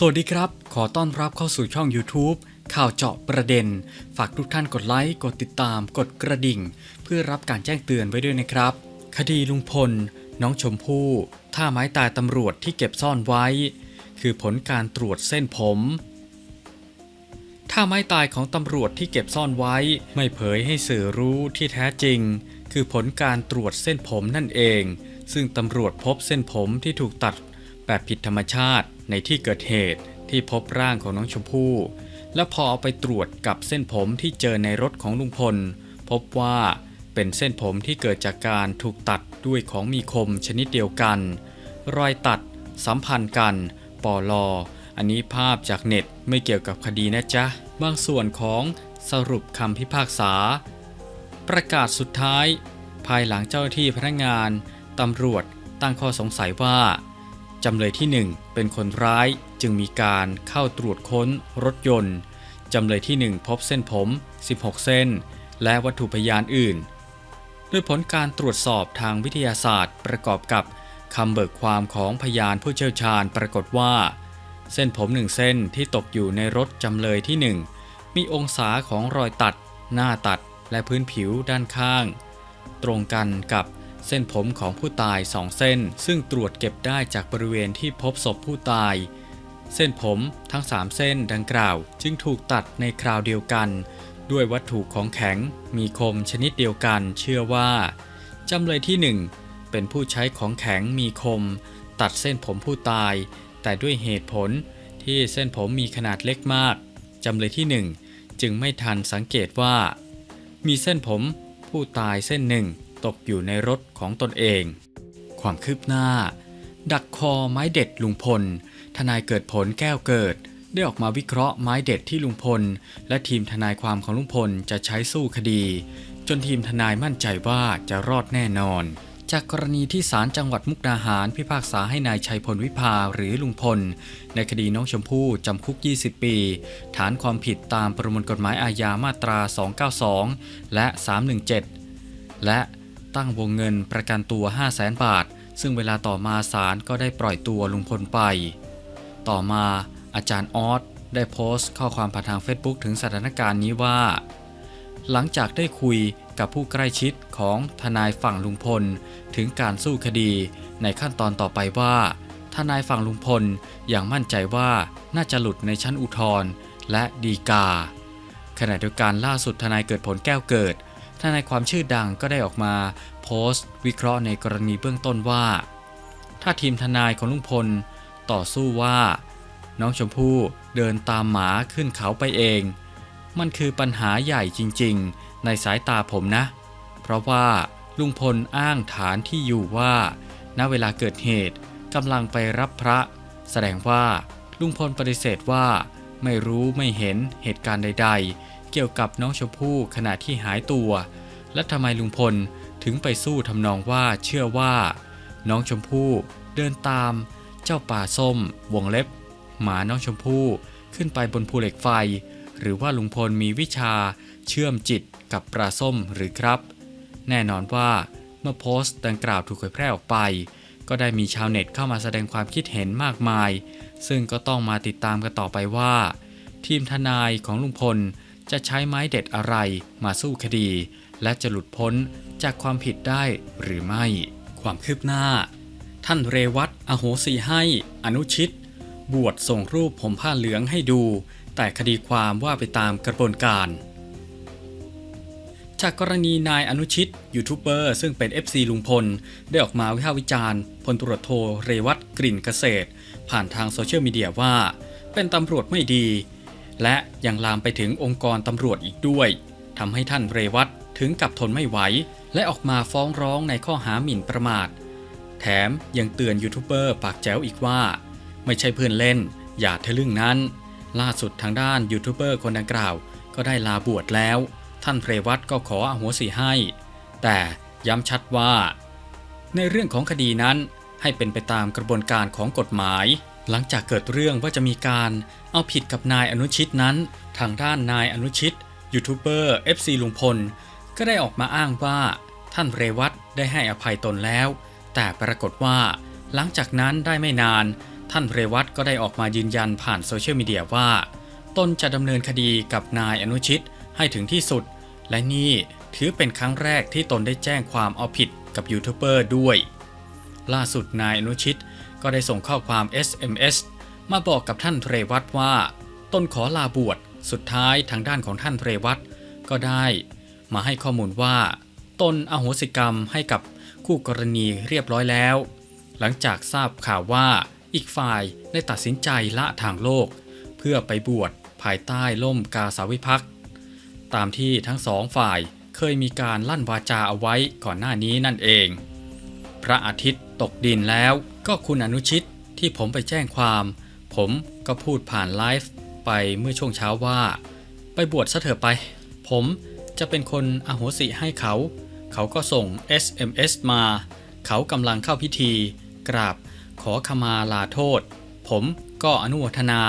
สวัสดีครับ ขอต้อนรับเข้าสู่ช่อง YouTube ข่าวเจาะประเด็น ฝากทุกท่านกดไลค์ กดติดตาม กดกระดิ่ง เพื่อรับการแจ้งเตือนไว้ด้วยนะครับ คดีลุงพล น้องชมพู่ท่าไม้ตายตำรวจที่เก็บซ่อนไว้ คือผลการตรวจเส้นผมท่าไม้ตายของตำรวจที่เก็บซ่อนไว้ ไม่เผยให้สื่อรู้ที่แท้จริง คือผลการตรวจเส้นผมนั่นเอง ซึ่งตำรวจพบเส้นผมที่ถูกตัดแบบผิดธรรมชาติ ในที่เกิดเหตุที่พบร่างของน้องชมพู่ และพอเอาไปตรวจกับเส้นผมที่เจอในรถของลุงพล พบว่าเป็นเส้นผมที่เกิดจากการถูกตัดด้วยของมีคมชนิดเดียวกัน รอยตัด สัมพันธ์กันปอลออันนี้ภาพจากเน็ตไม่เกี่ยวกับคดีนะจ๊ะ บางส่วนของสรุปคำพิพากษา ประกาศสุดท้าย ภายหลังเจ้าหน้าที่พนักงานตำรวจตั้งข้อสงสัยว่า จำเลยที่ 1 เป็นคนร้ายจึงมีการเข้าตรวจค้นรถยนต์ จำเลยที่ 1 พบเส้นผม 16 เส้น และวัตถุพยานอื่น ด้วยผลการตรวจสอบทางวิทยาศาสตร์ประกอบกับคำเบิกความของพยานผู้เชี่ยวชาญปรากฏว่า เส้นผมหนึ่งเส้นที่ตกอยู่ในรถจำเลยที่ 1 มีองศาของรอยตัด หน้าตัดและพื้นผิวด้านข้าง ตรงกันกับ เส้นผมของผู้ตายสองเส้น ซึ่งตรวจเก็บได้จากบริเวณที่พบศพผู้ตาย เส้นผมทั้ง3เส้นดังกล่าว จึงถูกตัดในคราวเดียวกัน ด้วยวัตถุของแข็งมีคมชนิดเดียวกัน เชื่อว่าจำเลยที่1เป็นผู้ใช้ของแข็งมีคม ตัดเส้นผมผู้ตาย แต่ด้วยเหตุผลที่เส้นผมมีขนาดเล็กมากจำเลยที่1จึงไม่ทันสังเกตว่า มีเส้นผมผู้ตายเส้นหนึ่ง ตกอยู่ในรถของตนเอง ความคืบหน้า ดักคอไม้เด็ดลุงพล ทนายเกิดผลแก้วเกิด ได้ออกมาวิเคราะห์ไม้เด็ดที่ลุงพล และทีมทนายความของลุงพลจะใช้สู้คดี จนทีมทนายมั่นใจว่าจะรอดแน่นอน จากกรณีที่ศาลจังหวัดมุกดาหารพิพากษาให้นายชัยพลวิภาหรือลุงพล ในคดีน้องชมพู่จำคุก 20 ปี ฐานความผิดตามประมวลกฎหมายอาญามาตรา 292 และ 317 และ ตั้งวงเงินประกันตัว 5 0 0แสนบาท ซึ่งเวลาต่อมาศาลก็ได้ปล่อยตัวลุงพลไป ต่อมาอาจารย์ออสได้โพสต์ข้อความผ่านทาง Facebook ถึงสถานการณ์นี้ว่า หลังจากได้คุยกับผู้ใกล้ชิดของทนายฝั่งลุงพล ถึงการสู้คดีในขั้นตอนต่อไปว่า ทนายฝั่งลุงพลอย่างมั่นใจว่าน่าจะหลุดในชั้นอุทธรณ์และดีกา ขณะเดียวกันล่าสุดทนายเกิดผลแก้วเกิด นายความชื่อดังก็ได้ออกมาโพสต์ วิเคราะห์ในกรณีเบื้องต้นว่า ถ้าทีมทนายของลุงพลต่อสู้ว่า น้องชมพู่เดินตามหมาขึ้นเขาไปเอง มันคือปัญหาใหญ่จริงๆ ในสายตาผมนะ เพราะว่าลุงพลอ้างฐานที่อยู่ว่า ณเวลาเกิดเหตุกำลังไปรับพระ แสดงว่าลุงพลปฏิเสธว่า ไม่รู้ไม่เห็นเหตุการณ์ใด ๆ เกี่ยวกับน้องชมพู่ขณะที่หายตัว และทำไมลุงพลถึงไปสู้ทำนองว่าเชื่อว่า น้องชมพู่เดินตาม เจ้าป่าส้ม วงเล็บ หมาน้องชมพู่ขึ้นไปบนภูเหล็กไฟ หรือว่าลุงพลมีวิชาเชื่อมจิตกับปลาส้มหรือครับ แน่นอนว่าเมื่อโพสต์ดังกล่าวถูกเผยแพร่ออกไป ก็ได้มีชาวเน็ตเข้ามาแสดงความคิดเห็นมากมาย ซึ่งก็ต้องมาติดตามกันต่อไปว่า ทีมทนายของลุงพล จะใช้ไม้เด็ดอะไรมาสู้คดี และจะหลุดพ้นจากความผิดได้หรือไม่ ความคืบหน้า ท่านเรวัตอโหสีให้ อนุชิต บวชส่งรูปผมผ้าเหลืองให้ดู แต่คดีความว่าไปตามกระบวนการ จากกรณีนายอนุชิต ยูทูบเบอร์ซึ่งเป็น FC ลุงพล ได้ออกมาวิพากษ์วิจารณ์พลตรวจโทเรวัตกลิ่นเกษตร ผ่านทางโซเชียลมีเดียว่า เป็นตำรวจไม่ดี และยังลามไปถึงองค์กรตำรวจอีกด้วยทำให้ท่านเรวัตถึงกับทนไม่ไหว และออกมาฟ้องร้องในข้อหาหมิ่นประมาท แถมยังเตือนยูทูบเบอร์ปากแจ๋วอีกว่า ไม่ใช่เพื่อนเล่น อย่าทะลึ่งนั้น ล่าสุดทางด้านยูทูบเบอร์คนดังกล่าว ก็ได้ลาบวชแล้ว ท่านเรวัตก็ขออโหสิให้ แต่ย้ำชัดว่า ในเรื่องของคดีนั้นให้เป็นไปตามกระบวนการของกฎหมาย หลังจากเกิดเรื่องว่าจะมีการเอาผิดกับนายอนุชิตนั้น ทางด้านนายอนุชิตยูทูบเบอร์ FC ลุงพล ก็ได้ออกมาอ้างว่า ท่านเรวัตได้ให้อภัยตนแล้ว แต่ปรากฏว่าหลังจากนั้นได้ไม่นาน ท่านเรวัตก็ได้ออกมายืนยันผ่านโซเชียลมีเดียว่า ตนจะดำเนินคดีกับนายอนุชิตให้ถึงที่สุด และนี่ถือเป็นครั้งแรกที่ตนได้แจ้งความเอาผิดกับยูทูบเบอร์ด้วย ล่าสุดนายอนุชิต ก็ได้ส่งข้อความ SMS มาบอกกับท่านเทรวัตว่าตนขอลาบวช สุดท้ายทางด้านของท่านเทรวัตก็ได้ มาให้ข้อมูลว่า ตนอโหสิกรรมให้กับคู่กรณีเรียบร้อยแล้ว หลังจากทราบข่าวว่าอีกฝ่ายได้ตัดสินใจละทางโลก เพื่อไปบวชภายใต้ล่มกาสาวิพักษ์ตามที่ทั้งสองฝ่ายเคยมีการลั่นวาจาเอาไว้ก่อนหน้านี้นั่นเอง พระอาทิตย์ตกดินแล้ว ก็คุณอนุชิตที่ผมไปแจ้งความ ผมก็พูดผ่านไลฟ์ไปเมื่อช่วงเช้าว่า ไปบวชซะเถอะไป ผมจะเป็นคนอโหสิให้เขา เขาก็ส่ง SMS มา เขากำลังเข้าพิธี กราบ ขอขมาลาโทษ ผมก็อนุโมทนา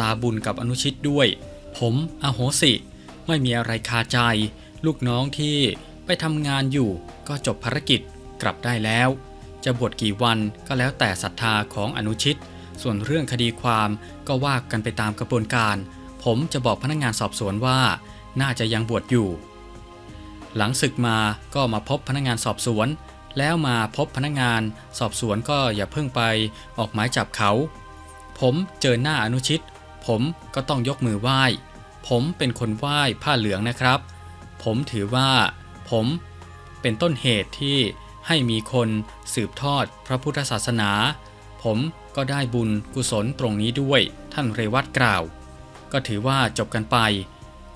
ลาบุญกับอนุชิตด้วย ผมอโหสิ ไม่มีอะไรคาใจ ลูกน้องที่ไปทำงานอยู่ก็จบภารกิจกลับได้แล้ว จะบวชกี่วันก็แล้วแต่ศรัทธาของอนุชิต ส่วนเรื่องคดีความก็ว่ากันไปตามกระบวนการ ผมจะบอกพนักงานสอบสวนว่า น่าจะยังบวชอยู่ หลังศึกมาก็มาพบพนักงานสอบสวน แล้วมาพบพนักงานสอบสวนก็อย่าเพิ่งไปออกหมายจับเขา ผมเจอหน้าอนุชิต ผมก็ต้องยกมือไหว้ ผมเป็นคนไหว้ผ้าเหลืองนะครับ ผมถือว่า ผมเป็นต้นเหตุที่ ให้มีคนสืบทอดพระพุทธศาสนา ผมก็ได้บุญกุศลตรงนี้ด้วยท่านเรวัตกล่าว ก็ถือว่าจบกันไป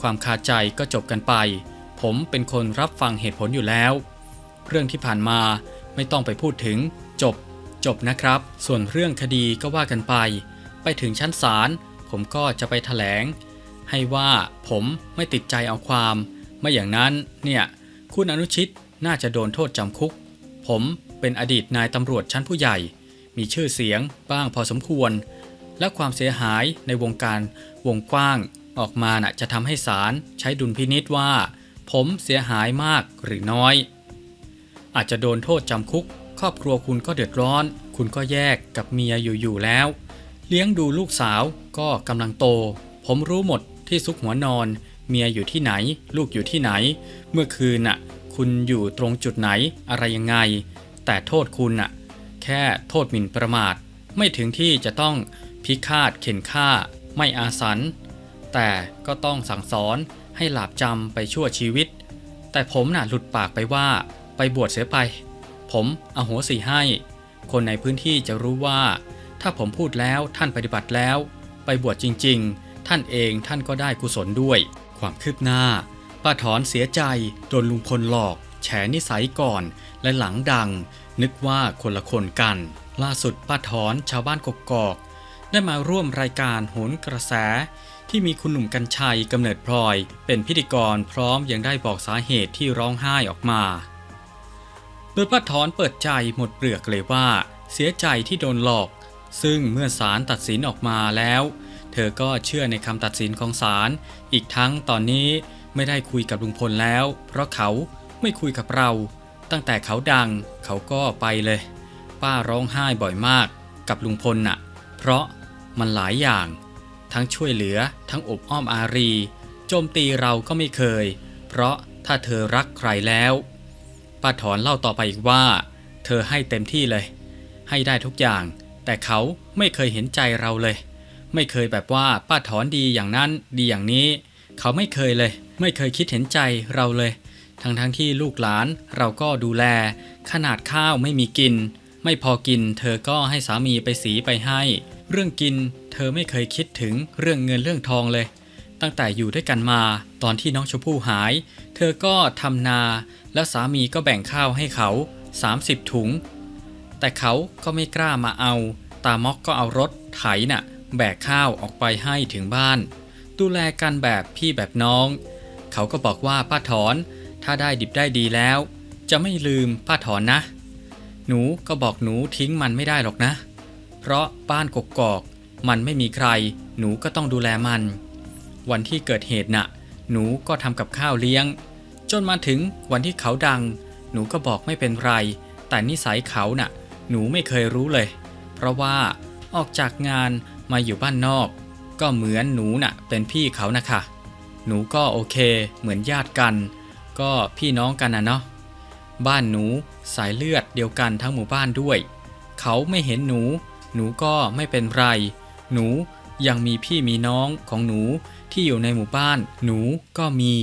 ความคาใจก็จบกันไป ผมเป็นคนรับฟังเหตุผลอยู่แล้ว เรื่องที่ผ่านมาไม่ต้องไปพูดถึง จบ จบนะครับ ส่วนเรื่องคดีก็ว่ากันไป ไปถึงชั้นศาลผมก็จะไปถแถลง ให้ว่าผมไม่ติดใจเอาความ ไม่อย่างนั้นเนี่ยคุณอนุชิตน่าจะโดนโทษจำคุก ผมเป็นอดีตนายตำรวจชั้นผู้ใหญ่ มีชื่อเสียงบ้างพอสมควร และความเสียหายในวงการวงกว้างออกมาน่ะจะทำให้ศาลใช้ดุลพินิษว่า ผมเสียหายมากหรือน้อย อาจจะโดนโทษจำคุก ครอบครัวคุณก็เดือดร้อน คุณก็แยกกับเมียอยู่ๆแล้ว เลี้ยงดูลูกสาวก็กำลังโต ผมรู้หมดที่ซุกหัวนอน เมียอยู่ที่ไหน ลูกอยู่ที่ไหน เมื่อคืนน่ะ คุณอยู่ตรงจุดไหนอะไรยังไง แต่โทษคุณน่ะแค่โทษหมิ่นประมาท ไม่ถึงที่จะต้องพิฆาตเข็นฆ่า ไม่อาสัน แต่ก็ต้องสั่งสอนให้หลาบจำไปชั่วชีวิต แต่ผมน่ะหลุดปากไปว่าไปบวชเสียไป ผมอโหสิให้ คนในพื้นที่จะรู้ว่า ถ้าผมพูดแล้วท่านปฏิบัติแล้ว ไปบวชจริง ๆ ท่านเองท่านก็ได้กุศลด้วย ความคืบหน้า ป้าถอนเสียใจโดนลุงพลหลอก แฉนิสัยก่อนและหลังดัง นึกว่าคนละคนกัน ล่าสุดป้าถอนชาวบ้านกกอก ได้มาร่วมรายการโหนกระแส ที่มีคุณหนุ่มกัญชัยกำเนิดพลอย เป็นพิธีกรพร้อมยังได้บอกสาเหตุที่ร้องไห้ออกมา โดยป้าถอนเปิดใจหมดเปลือกเลยว่า เสียใจที่โดนหลอก ซึ่งเมื่อศาลตัดสินออกมาแล้ว เธอก็เชื่อในคำตัดสินของศาลอีกทั้งตอนนี้ ไม่ได้คุยกับลุงพลแล้ว เพราะเขาไม่คุยกับเรา ตั้งแต่เขาดังเขาก็ไปเลย ป้าร้องไห้บ่อยมากกับลุงพลน่ะ เพราะมันหลายอย่าง ทั้งช่วยเหลือทั้งอบอ้อมอารีโจมตีเราก็ไม่เคย เพราะถ้าเธอรักใครแล้ว ป้าถอนเล่าต่อไปอีกว่า เธอให้เต็มที่เลย ให้ได้ทุกอย่าง แต่เขาไม่เคยเห็นใจเราเลย ไม่เคยแบบว่าป้าถอนดีอย่างนั้นดีอย่างนี้ เขาไม่เคยเลย ไม่เคยคิดเห็นใจเราเลย ทั้งทั้งๆที่ลูกหลานเราก็ดูแล ขนาดข้าวไม่มีกิน ไม่พอกิน เธอก็ให้สามีไปสีไปให้ เรื่องกิน เธอไม่เคยคิดถึงเรื่องเงินเรื่องทองเลย ตั้งแต่อยู่ด้วยกันมา ตอนที่น้องชมพู่หาย เธอก็ทำนา แล้วสามีก็แบ่งข้าวให้เขา 30 ถุง แต่เขาก็ไม่กล้ามาเอา ตามอกก็เอารถไถน่ะ แบกข้าวออกไปให้ถึงบ้าน ดูแลกันแบบพี่แบบน้อง เขาก็บอกว่าป้าถอน ถ้าได้ดิบได้ดีแล้ว จะไม่ลืมป้าถอนนะ หนูก็บอกหนูทิ้งมันไม่ได้หรอกนะ เพราะบ้านกกอก มันไม่มีใคร หนูก็ต้องดูแลมัน วันที่เกิดเหตุน่ะ หนูก็ทำกับข้าวเลี้ยง จนมาถึงวันที่เขาดัง หนูก็บอกไม่เป็นไร แต่นิสัยเขาน่ะ หนูไม่เคยรู้เลย เพราะว่าออกจากงานมาอยู่บ้านนอก ก็เหมือนหนูน่ะ เป็นพี่เขานะคะ หนูก็โอเค เหมือนญาติกัน ก็พี่น้องกันนะเนาะบ้านหนูสายเลือดเดียวกันทั้งหมู่บ้านด้วย เขาไม่เห็นหนู หนูก็ไม่เป็นไร หนูยังมีพี่มีน้องของหนูที่อยู่ในหมู่บ้าน หนูก็มี